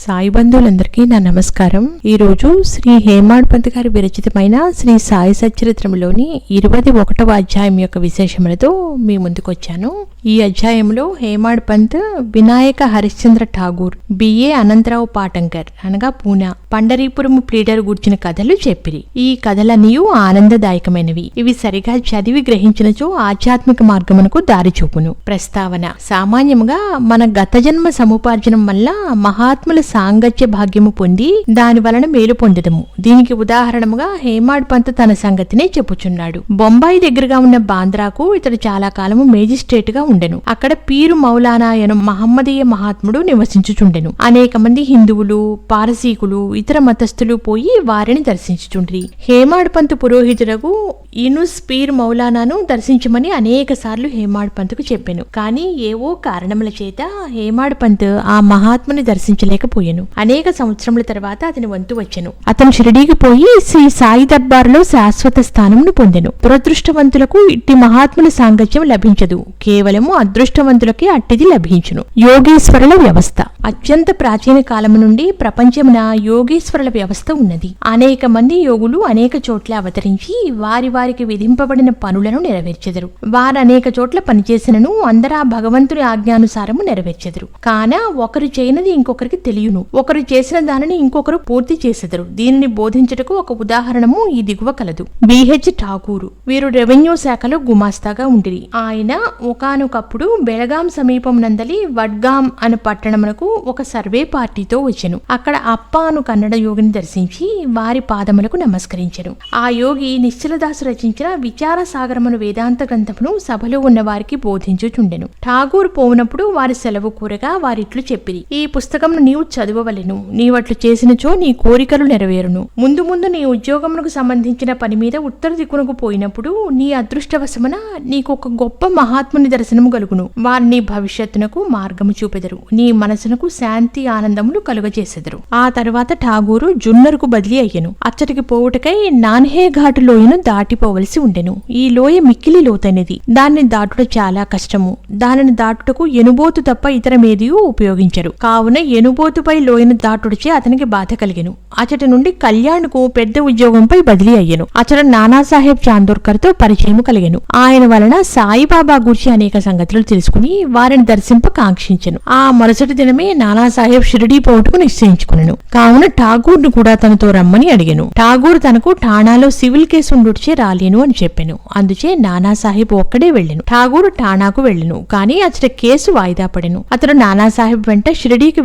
సాయి బంధువులందరికీ నా నమస్కారం. ఈరోజు శ్రీ హేమాడ్ పంత్ గారి విరచితమైన శ్రీ సాయి సచరిత్రంలోని ఇరవై ఒకటవ అధ్యాయం యొక్క విశేషములతో మీ ముందుకొచ్చాను. ఈ అధ్యాయంలో హేమాడ్ పంత్ వినాయక హరిశ్చంద్ర ఠాగూర్ బిఏ అనంతరావు పాటంకర్ అనగా పూనా పండరీపురం ప్లీడర్ గూర్చిన కథలు చెప్పిరి. ఈ కథలన్నీ ఆనందదాయకమైనవి. ఇవి సరిగా చదివి గ్రహించినచో ఆధ్యాత్మిక మార్గమునకు దారి చూపును. ప్రస్తావన. సామాన్యముగా మన గత జన్మ సముపార్జనం వల్ల మహాత్ముల సాంగత్య భాగ్యము పొంది దాని వలన మేలు పొందడము దీనికి ఉదాహరణముగా హేమాడ్ పంత్ తన సంగతినే చెప్పుచున్నాడు. బొంబాయి దగ్గరగా ఉన్న బాంద్రాకు ఇతడు చాలా కాలము మేజిస్ట్రేట్గా ఉండెను. అక్కడ పీరు మౌలానా అను మహమ్మదీయ మహాత్ముడు నివసించుచుండెను. అనేక మంది హిందువులు పారసీకులు ఇతర మతస్థులు పోయి వారిని దర్శించుచుండ్రి. హేమాడ్ పంత్ పురోహితుడకు ఇనుస్ పీర్ మౌలానాను దర్శించమని అనేక సార్లు హేమాడ్ పంత్కు చెప్పాను. కానీ ఏవో కారణముల చేత హేమాడ్ పంత్ ఆ మహాత్ముని దర్శించలేకపోయాను అనేక సంవత్సరముల తర్వాత అతని వంతు వచ్చెను. అతను షిరిడీకి పోయి శ్రీ సాయి దర్బార్లో శాశ్వత స్థానమును పొందెను. దురదృష్టవంతులకు ఇట్టి మహాత్ముల సాంగత్యం లభించదు. కేవలము అదృష్టవంతులకే అట్టిది లభించును. యోగేశ్వరుల వ్యవస్థ. అత్యంత ప్రాచీన కాలము నుండి ప్రపంచమున యోగేశ్వరుల వ్యవస్థ ఉన్నది. అనేక మంది యోగులు అనేక చోట్ల అవతరించి వారి వారికి విధింపబడిన పనులను నెరవేర్చెదరు. వారు అనేక చోట్ల పనిచేసినను అందరా భగవంతుని ఆజ్ఞానుసారము నెరవేర్చెదరు. కాన ఒకరు చేయనది ఇంకొకరికి చేయును. ఒకరు చేసిన దానిని ఇంకొకరు పూర్తి చేసెదరు. దీనిని బోధించుటకు ఒక ఉదాహరణము ఈ దిగువ కలదు. బిహెచ్ ఠాకూరు వీరు రెవెన్యూ శాఖలో గుమాస్తాగా ఉండిరి. ఆయన ఒకనొకప్పుడు బెళగాం సమీపం నందలి వడ్గాం అను పట్టణమునకు ఒక సర్వే పార్టీతో వచ్చెను. అక్కడ అప్ప అను కన్నడ యోగిని దర్శించి వారి పాదములకు నమస్కరించెను. ఆ యోగి నిశ్చలదాసు రచించిన విచార సాగరమును వేదాంత గ్రంథమును సభలో ఉన్న వారికి బోధించుచుండెను. ఠాగూర్ పోవునప్పుడు వారి సెలవు కూరగా వారిట్లు చెప్పిరి. ఈ పుస్తకం నీవు చదువవలెను. నీవట్లు చేసినచో నీ కోరికలు నెరవేరును. ముందు ముందు నీ ఉద్యోగమునకు సంబంధించిన పని మీద ఉత్తర దిక్కునకు పోయినప్పుడు నీ అదృష్టవశమున నీకు ఒక గొప్ప మహాత్ముని దర్శనము కలుగును. వారు నీ భవిష్యత్తునకు మార్గము చూపెదరు. నీ మనసునకు శాంతి ఆనందములు కలుగజేసెదరు. ఆ తర్వాత ఠాగూరు జున్నరుకు బదిలీ అయ్యను. అచ్చటికి పోవుటకై నాన్హే ఘాటు లోయను దాటిపోవలసి ఉండెను. ఈ లోయ మిక్కిలి లోతైనది. దాన్ని దాటుట చాలా కష్టము. దానిని దాటుటకు ఎనుబోతు తప్ప ఇతరమేదియూ ఉపయోగించరు. కావున ఎనుబోతుపై లోయను దాటుడిచే అతనికి బాధ కలిగెను. అచటి నుండి కళ్యాణ్కు పెద్ద ఉద్యోగంపై బదిలీ అయ్యెను. అచట నానాసాహెబ్ చాందోర్కర్తో పరిచయం కలిగెను. ఆయన వలన సాయిబాబా గురించి అనేక సంగతులు తెలుసుకుని వారిని దర్శింప కాంక్షించెను. ఆ మరుసటి దినమే నానాసాహెబ్ షిరిడీ పోటుకు నిశ్చయించుకును కావున ఠాగూర్ను కూడా తనతో రమ్మని అడిగాను. ఠాగూర్ తనకు ఠాణాలో సివిల్ కేసు ఉండుడిచే రాలేను అని చెప్పాను. అందుచే నానాసాహెబ్ ఒక్కడే వెళ్ళాను. ఠాగూర్ ఠాణాకు వెళ్ళను. కానీ అతడి కేసు వాయిదా పడెను. అతడు నానాసాహెబ్ వెంట షిరిడీకి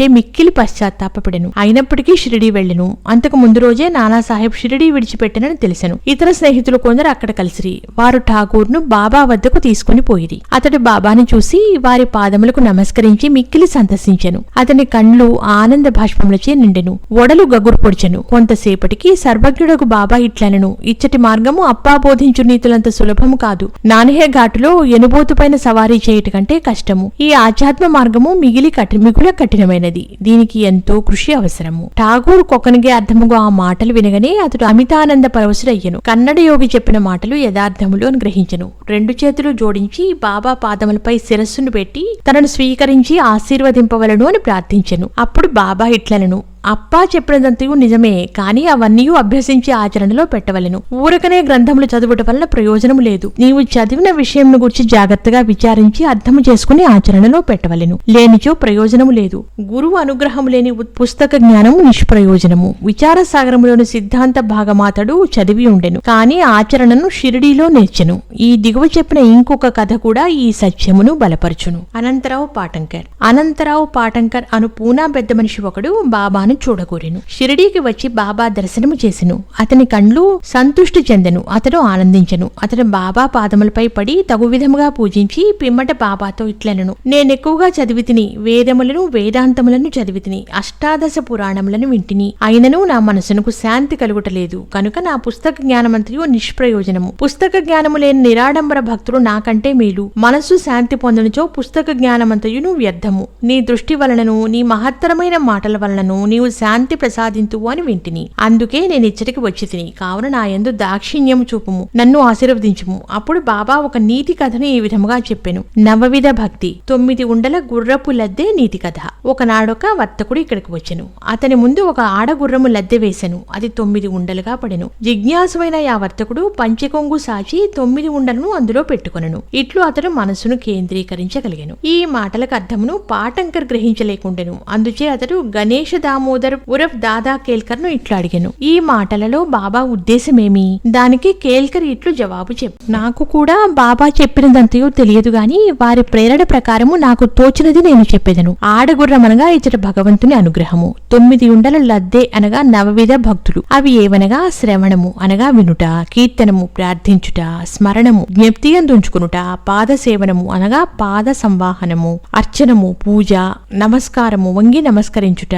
వెళ్ళకపోవడిచే మిక్కిలి పశ్చాత్తాపడెను అయినప్పటికీ షిరిడీ వెళ్ళెను. అంతకు ముందు రోజే నానాసాహెబ్ షిరిడీ విడిచిపెట్టనని తెలిసెను. ఇతర స్నేహితులు కొందరు అక్కడ కలిసిరి. వారు ఠాకూర్ను బాబా వద్దకు తీసుకుని పోయిరి. అతడు బాబాని చూసి వారి పాదములకు నమస్కరించి మిక్కిలి సంతసించెను. అతని కండ్లు ఆనంద భాష్పములచే నిండెను. ఒడలు గగురు పొడిచెను. కొంతసేపటికి సర్వజ్ఞుడకు బాబా ఇట్లనెను. ఇచ్చటి మార్గము అప్పా బోధించు నీతులంత సులభము కాదు. నానహే ఘాటులో ఎనుబోతుపైన సవారీ చేయుట కంటే కష్టము. ఈ ఆధ్యాత్మ మార్గము మిగిలి కఠి మిగుల కఠినమైన కఠినమైనది దీనికి ఎంతో కృషి అవసరము. ఠాగూర్ కొకనిగే అర్థముగా ఆ మాటలు వినగానే అతడు అమితానంద పరవశుడయ్యను. కన్నడ యోగి చెప్పిన మాటలు యథార్థములు అని గ్రహించెను. రెండు చేతులు జోడించి బాబా పాదములపై శిరస్సును పెట్టి తనను స్వీకరించి ఆశీర్వదింపవలను అని ప్రార్థించెను. అప్పుడు బాబా ఇట్లనను. అప్పా చెప్పినదంతయు నిజమే కాని అవన్నీ అభ్యసించి ఆచరణలో పెట్టవలెను. ఊరకనే గ్రంథములు చదువుట వలన ప్రయోజనం లేదు. నీవు చదివిన విషయంను గురించి జాగ్రత్తగా విచారించి అర్థము చేసుకుని ఆచరణలో పెట్టవలెను. లేనిచో ప్రయోజనము లేదు. గురువు అనుగ్రహము లేని ఉత్- పుస్తక జ్ఞానము నిష్ప్రయోజనము. విచార సాగరములోని సిద్ధాంత భాగమాతడు చదివి ఉండెను కాని ఆచరణను షిరిడీలో నేర్చెను. ఈ దిగువ చెప్పిన ఇంకొక కథ కూడా ఈ సత్యమును బలపరచును. అనంతరావు పాటంకర్. అనంతరావు పాటంకర్ అను పూనా పెద్ద మనిషి ఒకడు బాబాను చూడగోరెను షిరిడీకి వచ్చి బాబా దర్శనము చేసెను. అతని కండ్లు సంతుష్టి చెందెను. అతడు ఆనందించెను. అతడు బాబా పాదములపై పడి తగు విధముగా పూజించి పిమ్మట బాబాతో ఇట్లనెను. నేనెక్కువగా చదివితిని. వేదములను వేదాంతములను చదివితిని. అష్టాదశ పురాణములను వింటిని. అయినను నా మనసునకు శాంతి కలుగుటలేదు. కనుక నా పుస్తక జ్ఞానమంతయు నిష్ప్రయోజనము. పుస్తక జ్ఞానము లేని నిరాడంబర భక్తులు నాకంటే మేలు. మనస్సు శాంతి పొందనుచో పుస్తక జ్ఞానమంతయును వ్యర్థము. నీ దృష్టి వలనను నీ మహత్తరమైన మాటల వలనను నీవు నీవు శాంతి ప్రసాదింతువు అని వింటిని. అందుకే నేను ఇచ్చటికి వచ్చి తిని కావున నా యందు దాక్షిణ్యము చూపుము. నన్ను ఆశీర్వదించుము. అప్పుడు బాబా ఒక నీతి కథను ఈ విధముగా చెప్పాను. నవవిధ భక్తి. తొమ్మిది ఉండల గుర్రపు లద్దె నీతి కథ. ఒకనాడొక వర్తకుడు ఇక్కడికి వచ్చెను. అతని ముందు ఒక ఆడగుర్రము లద్దె వేసెను. అది తొమ్మిది ఉండలుగా పడెను. జిజ్ఞాసువైన ఆ వర్తకుడు పంచకొంగు సాచి తొమ్మిది ఉండలను అందులో పెట్టుకొనను. ఇట్లు అతడు మనసును కేంద్రీకరించగలిగాను. ఈ మాటలకు అర్థమును పాటంకర్ గ్రహించలేకుండెను. అందుచే అతడు గణేష దామోదర్ ఉరఫ్ దాదా కేల్కర్ను ఇట్లు అడిగాను. ఈ మాటలలో బాబా ఉద్దేశమేమి? దానికి కేల్కర్ ఇట్లు జవాబు చెప్పు. నాకు కూడా బాబా చెప్పినదంతయో తెలియదు గాని వారి ప్రేరణ ప్రకారము నాకు తోచినది నేను చెప్పేదను. ఆడగుర్రమనగా ఇచ్చట భగవంతుని అనుగ్రహము. తొమ్మిది ఉండల లద్దే అనగా నవవిధ భక్తులు. అవి ఏవనగా? శ్రవణము అనగా వినుట కీర్తనము ప్రార్థించుట స్మరణము జ్ఞప్తి అందుంచుకునుట పాద సేవనము అనగా పాద సంవాహనము అర్చనము పూజ నమస్కారము వంగి నమస్కరించుట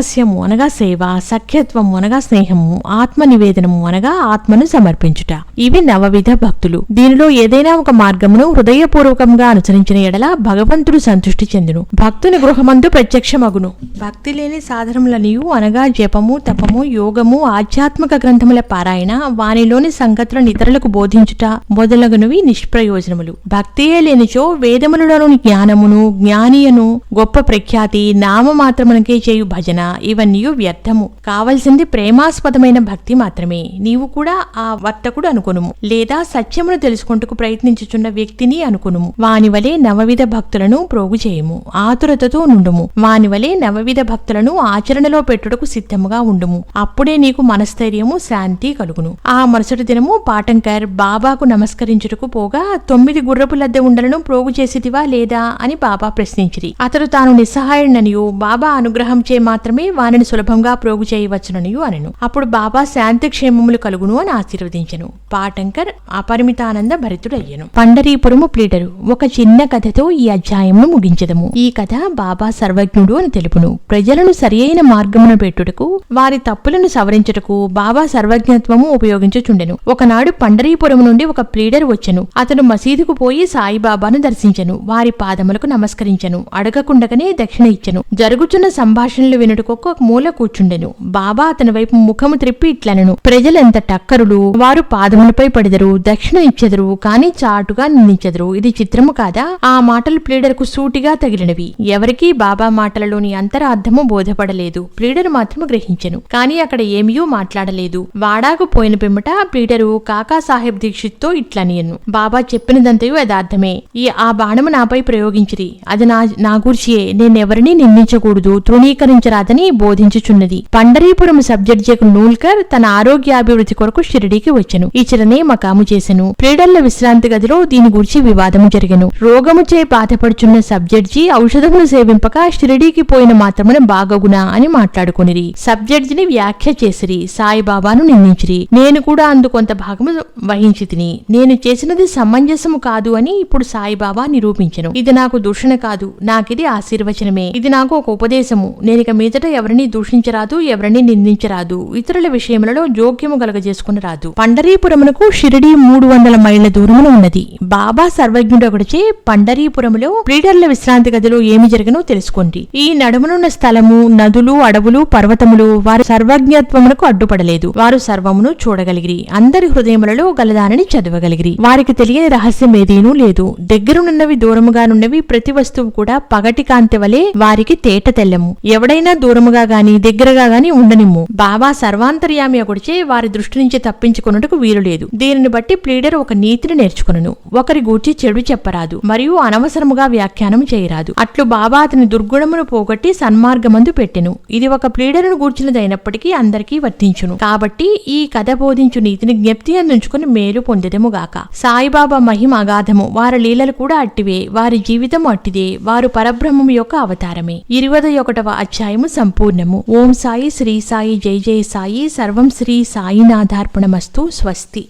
దాస్యము అనగా సేవ సఖ్యత్వము అనగా స్నేహము ఆత్మ నివేదనము అనగా ఆత్మను సమర్పించుట. ఇవి నవవిధ భక్తులు. దీనిలో ఏదైనా ఒక మార్గమును హృదయపూర్వకంగా అనుసరించిన ఎడల భగవంతుడు సంతృష్టి చెందును. భక్తుని గృహమందు ప్రత్యక్షమగును. భక్తి లేని సాధనములనియు అనగా జపము తపము యోగము ఆధ్యాత్మిక గ్రంథముల పారాయణ వానిలోని సంగతులను ఇతరులకు బోధించుట మొదలగునవి నిష్ప్రయోజనములు. భక్తియే లేనిచో వేదములలోని జ్ఞానమును జ్ఞానియను గొప్ప ప్రఖ్యాతి నామమాత్రమునకే చేయు భజన ఇవన్నీ వ్యర్థము. కావలసింది ప్రేమాస్పదమైన భక్తి మాత్రమే. నీవు కూడా ఆ వర్తకుడు అనుకునుము. లేదా సత్యమును తెలుసుకుంటకు ప్రయత్నించుచున్న వ్యక్తిని అనుకును వాని వలె నవవిధ భక్తులను ప్రోగు చేయము. ఆతురతతో నుండుము. వాని వలె నవవిధ భక్తులను ఆచరణలో పెట్టుటకు సిద్ధముగా ఉండుము. అప్పుడే నీకు మనస్థైర్యము శాంతి కలుగును. ఆ మరుసటి దినము పాటంకర్ బాబాకు నమస్కరించుటకు పోగా తొమ్మిది గుర్రపు లద్దె ఉండలను ప్రోగు చేసిదివా లేదా అని బాబా ప్రశ్నించిరి. అతడు తాను నిస్సహాయుడననియు. బాబా అనుగ్రహం చే మాత్రమే వారిని సులభంగా ప్రోగు చేయవచ్చుననియు అనెను. అప్పుడు బాబా శాంతి క్షేమములు కలుగును అని ఆశీర్వదించెను. పాటంకర్ అపరిమితానంద భరితుడయ్యను. పండరీపురము ప్లీడరు ఒక చిన్న కథతో ఈ అధ్యాయమును ముగించదము. ఈ కథ బాబా సర్వజ్ఞుడు అని తెలుపును. ప్రజలను సరియైన మార్గమును పెట్టుటకు వారి తప్పులను సవరించుటకు బాబా సర్వజ్ఞత్వము ఉపయోగించుచుండెను. ఒకనాడు పండరీపురం నుండి ఒక ప్లీడర్ వచ్చెను. అతను మసీదుకు పోయి సాయిబాబాను దర్శించెను. వారి పాదములకు నమస్కరించెను. అడగకుండగానే దక్షిణ ఇచ్చెను. జరుగుచున్న సంభాషణలు వినుటకొక్క మూల కూర్చుండెను. బాబా అతని వైపు ముఖము త్రిప్పి ఇట్లనెను. ప్రజలెంత టక్కరులు వారు పాదములపై పడిదరు దక్షిణ ఇచ్చెదరు కాని చాటుగా నిందించెదరు. ఇది చిత్రము కాదా? ఆ మాటలు ప్లీడర్కు సూటిగా తగిలినవి. ఎవరికీ బాబా మాటలలోని అంతరార్థము బోధపడలేదు. ప్లీడర్ మాత్రము గ్రహించెను. కాని అక్కడ ఏమీయూ మాట్లాడలేదు. వాడాకు పోయిన పిమ్మట ప్లీడరు కాకా సాహెబ్ దీక్షిత్తో ఇట్లనియను. బాబా చెప్పినదంతయు యథార్థమే. ఈ ఆ బాణము నాపై ప్రయోగించిరి. అది నా నా గూర్చియే. నేనెవరినీ నిందించకూడదు తృణీకరించరాదని బోధించుచున్నది. పండరీపురం సబ్జెక్ట్ నూల్కర్ తన ఆరోగ్యాభివృద్ధి కొరకు షిరిడీకి వచ్చెను. ఈ చిరనే మకాము చేసెను. ప్లీడర్ల విశ్రాంతి గదిలో దీని గురించి వివాదము జరిగెను. రోగముచే బాధపడుచున్న సబ్జెడ్జి ఔషధమును సేవింపక షిరిడీకి పోయిన మాత్రమున బాగగునా అని మాట్లాడుకునిరి. సబ్జెడ్జిని వ్యాఖ్య చేసిరి. సాయిబాబాను నిందించిరి. నేను కూడా అందు కొంత భాగము వహించి తిని నేను చేసినది సమంజసము కాదు అని ఇప్పుడు సాయిబాబా నిరూపించను. ఇది నాకు దూషణ కాదు. నాకిది ఆశీర్వచనమే. ఇది నాకు ఒక ఉపదేశము. నేనిక మీదట ఎవరిని దూషించరాదు ఎవరిని నిందించరాదు. ఇతరుల విషయములలో జోక్యము కలగజేసుకునరాదు పండరీపురమునకు షిరిడి మూడు వందల మైళ్ళ దూరమున ఉన్నది. బాబా సర్వజ్ఞుడొకటిచే పండరీపురములో బ్రీడర్ల విశ్రాంతి గదిలో ఏమి జరిగినో తెలుసుకోండి. ఈ నడుమనున్న స్థలము నదులు అడవులు పర్వతములు వారి సర్వజ్ఞత్వమునకు అడ్డుపడలేదు. వారు సర్వమును చూడగలిగిరి. అందరి హృదయములలో గలదానని చదవగలిగిరి. వారికి తెలియని రహస్యం ఏదీనూ లేదు. దగ్గరనున్నవి దూరముగానున్నవి ప్రతి వస్తువు కూడా పగటి కాంతి వలె వారికి తేట తెల్లము. ఎవడైనా దూరముగా గాని దగ్గరగా గాని ఉండనిమ్ము. బాబా సర్వాంతర్యామి ఒకడిచే వారి దృష్టి నుంచి తప్పించుకున్నట్టుకు వీలు లేదు. దీనిని బట్టి ప్లీడర్ ఒక నీతిని నేర్చుకును ఒకరి గూర్చి చెడు చెప్పరాదు మరియు అనవసరముగా వ్యాఖ్యానం చేయరాదు. అట్లు బాబా అతని దుర్గుణమును పోగొట్టి సన్మార్గమందు పెట్టెను. ఇది ఒక ప్లీడరును గూర్చినదైనప్పటికీ అందరికీ వర్తించును. కాబట్టి ఈ కథ బోధించు నీతిని జ్ఞప్తి అందించుకుని మేలు పొందెదముగాక. సాయిబాబా మహిమ అగాధము. వారి లీలలు కూడా అట్టివే. వారి జీవితం అట్టిదే. వారు పరబ్రహ్మం యొక్క అవతారమే. ఇరవై ఒకటవ అధ్యాయము సంపూర్ణము. ఓం సాయి శ్రీ సాయి జై జయ సాయి. సర్వం శ్రీ సాయినాథార్పణమస్తు. స్వస్తి.